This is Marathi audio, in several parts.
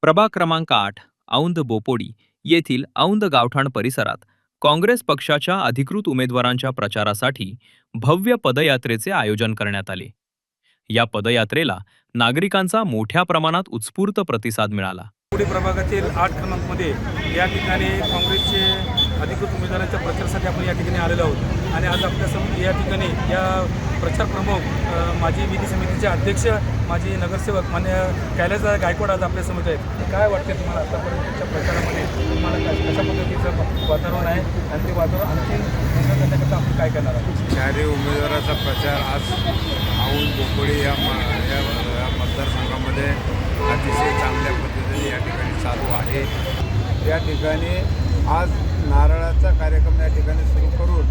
प्रभाग क्रमांक आठ औंध बोपोडी येथील औंध गावठाण परिसरात काँग्रेस पक्षाच्या अधिकृत उमेदवारांच्या प्रचारासाठी भव्य पदयात्रेचे आयोजन करण्यात आले. या पदयात्रेला नागरिकांचा मोठ्या प्रमाणात उत्स्फूर्त प्रतिसाद मिळाला. पुणे प्रभागातील आठ क्रमांकमध्ये या ठिकाणी काँग्रेसचे अधिकृत उमेदवारांच्या प्रचारासाठी आपण या ठिकाणी आलेलो आहोत. आणि आज आपल्यासमोर या ठिकाणी या प्रचार प्रमुख माजी विधी समितीचे अध्यक्ष माजी नगरसेवक मान्य कैलासदादा गायकवाड आज आपल्यासमोर आहेत. काय वाटते तुम्हाला आतापर्यंतच्या प्रचारामध्ये? तुम्हाला कशा पद्धतीचं वातावरण आहे? आणि ते वातावरण आणखी करण्याकरता आपण काय करणार आहोत? चारही उमेदवाराचा प्रचार आज आऊन बोकोडी या म- या या मतदारसंघामध्ये या ठिकाणी चालू आहे. या ठिकाणी आज नारळाचा कार्यक्रम या ठिकाणी सुरू करून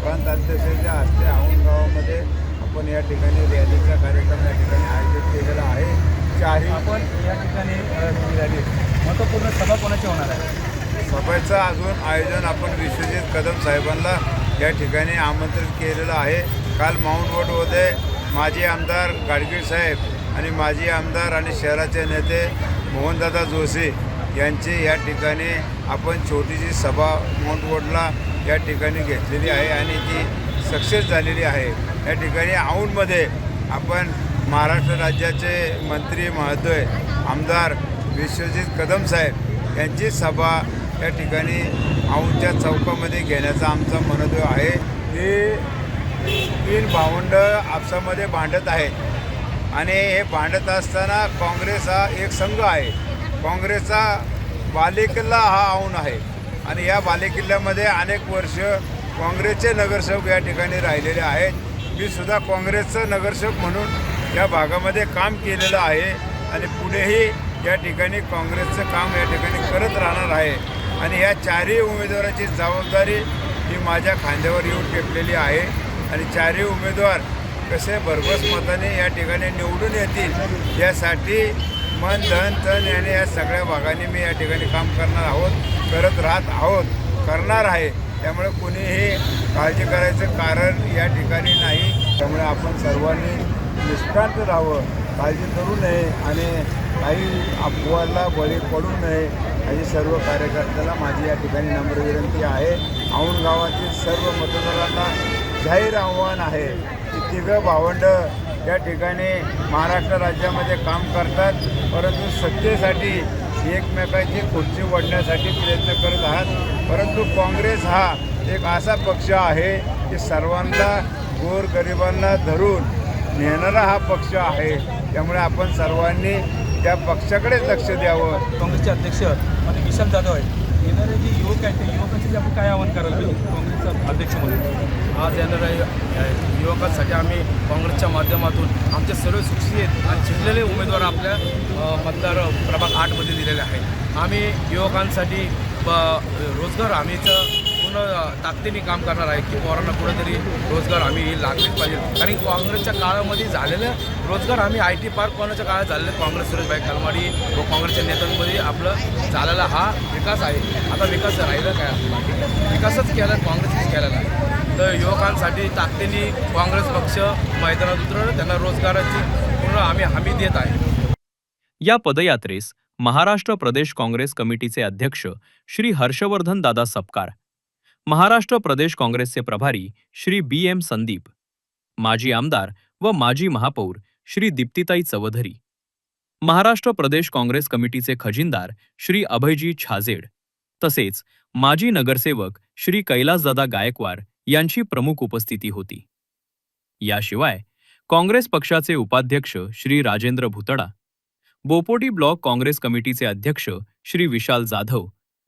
प्रांत अध्यक्षाच्या हस्ते गावामध्ये आपण या ठिकाणी रॅलीचा कार्यक्रम या ठिकाणी आयोजित केलेला आहे. चारही आपण या ठिकाणी रॅली महत्त्वपूर्ण सभा कोणाची होणार आहे? सभेचं अजून आयोजन आपण विश्वजित कदम साहेबांना या ठिकाणी आमंत्रित केलेलं आहे. काल माऊंट रोडमध्ये माजी आमदार गाडगीळ साहेब आणि माजी आमदार आणि शहराचे नेते मोहनदादा जोशी यांची या ठिकाणी आपण छोटीशी सभा माऊंट या ठिकाणी घेतलेली आहे आणि ती सक्सेस झालेली आहे. या ठिकाणी औंधमध्ये आपण महाराष्ट्र राज्याचे मंत्री महोदय आमदार विश्वजित कदम साहेब यांची सभा या ठिकाणी औंधच्या चौकामध्ये घेण्याचा आमचा मनोदय आहे. हे तीन भावंड आपसामध्ये भांडत आहेत. आणि हे भांडत असताना काँग्रेस हा एक संघ आहे. काँग्रेसचा बालेकिल्ला हा औंध आहे. आणि या बालेकिल्ल्यामध्ये अनेक वर्ष काँग्रेसचे नगरसेवक या ठिकाणी राहिलेले आहेत. मी सुद्धा काँग्रेसचं नगरसेवक म्हणून या भागामध्ये काम केलेलं आहे. आणि पुढेही या ठिकाणी काँग्रेसचं काम या ठिकाणी करत राहणार आहे. आणि या चारही उमेदवाराची जबाबदारी ही माझ्या खांद्यावर येऊन टेकलेली आहे. आणि चारही उमेदवार कसे भरघोस मताने या ठिकाणी निवडून येतील यासाठी मन धन तन याने या सगळ्या भागाने मी या ठिकाणी काम करणार आहोत करत राहत आहोत करणार आहे. त्यामुळे कुणीही काळजी करायचं कारण या ठिकाणी नाही. त्यामुळे आपण सर्वांनी निष्कांत राहावं काळजी करू नये आणि काही अफवाला बळी पडू नये. अशी सर्व कार्यकर्त्याला माझी या ठिकाणी नम्र विनंती आहे. औंध गावातील सर्व मतदारांना जाहीर आव्हान आहे. की तिघं भावंडं या ठिकाणी महाराष्ट्र राज्यामध्ये काम करतात. परंतु सत्तेसाठी एकमेकाची खुर्ची वाढण्यासाठी प्रयत्न करत आहात. परंतु काँग्रेस हा एक असा पक्ष आहे की सर्वांना गोरगरिबांना धरून नेणारा हा पक्ष आहे. त्यामुळे आपण सर्वांनी त्या पक्षाकडेच लक्ष द्यावं. काँग्रेसचे अध्यक्ष म्हणजे आणि विशाल जाधव आहेत. येणारे जे युवक आहेत ते युवकांचे आपण काय आवाहन करायला पाहिजे काँग्रेसचा अध्यक्ष म्हणून. आज येणाऱ्या युवकांसाठी आम्ही काँग्रेसच्या माध्यमातून आमचे सर्व शिक्षित आणि शिकलेले उमेदवार आपल्या मतदार प्रभाग आठमध्ये दिलेले आहेत. आम्ही युवकांसाठी ब रोजगार हमीचं पूर्ण ताकदीने काम करणार आहे की पोरांना कुठेतरी रोजगार हमी लागलीच पाहिजे. कारण काँग्रेसच्या काळामध्ये झालेलं रोजगार हमी आय टी पार्क कोणाच्या काळात झालेलं काँग्रेस सुरेशभाई कलमाडी व काँग्रेसच्या नेत्यांमध्ये आपलं झालेला हा विकास आहे. आता विकास राहिला काय? विकासच केला काँग्रेसच केलेला आहे तर युवकांसाठी ताकदीने काँग्रेस पक्ष मैदानात उतरवलं. त्यांना रोजगाराची पूर्ण आम्ही हमी देत आहे. या पदयात्रेस महाराष्ट्र प्रदेश काँग्रेस कमिटीचे अध्यक्ष श्री हर्षवर्धन दादा सपकार महाराष्ट्र प्रदेश काँग्रेसचे प्रभारी श्री बी एम संदीप माजी आमदार व माजी महापौर श्री दीप्तिताई चौधरी महाराष्ट्र प्रदेश काँग्रेस कमिटीचे खजिनदार श्री अभयजी छाजेड तसेच माजी नगरसेवक श्री कैलासदादा गायकवार यांची प्रमुख उपस्थिती होती. याशिवाय काँग्रेस पक्षाचे उपाध्यक्ष श्री राजेंद्र भुतडा बोपोटी ब्लॉक काँग्रेस कमिटीचे अध्यक्ष श्री विशाल जाधव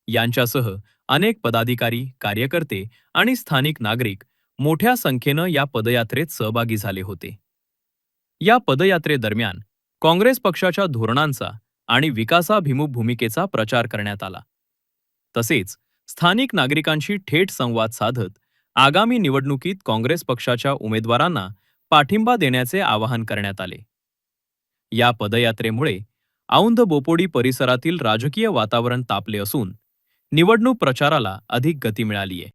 यांच्यासह अनेक पदाधिकारी कार्यकर्ते आणि स्थानिक नागरिक मोठ्या संख्येनं या पदयात्रेत सहभागी झाले होते. या पदयात्रेदरम्यान काँग्रेस पक्षाच्या धोरणांचा आणि विकासाभिमुख भूमिकेचा प्रचार करण्यात आला. तसेच स्थानिक नागरिकांशी थेट संवाद साधत आगामी निवडणुकीत काँग्रेस पक्षाच्या उमेदवारांना पाठिंबा देण्याचे आवाहन करण्यात आले. या पदयात्रेमुळे औंध बोपोडी परिसरातील राजकीय वातावरण तापले असून निवडणूक प्रचाराला अधिक गती मिळालीय.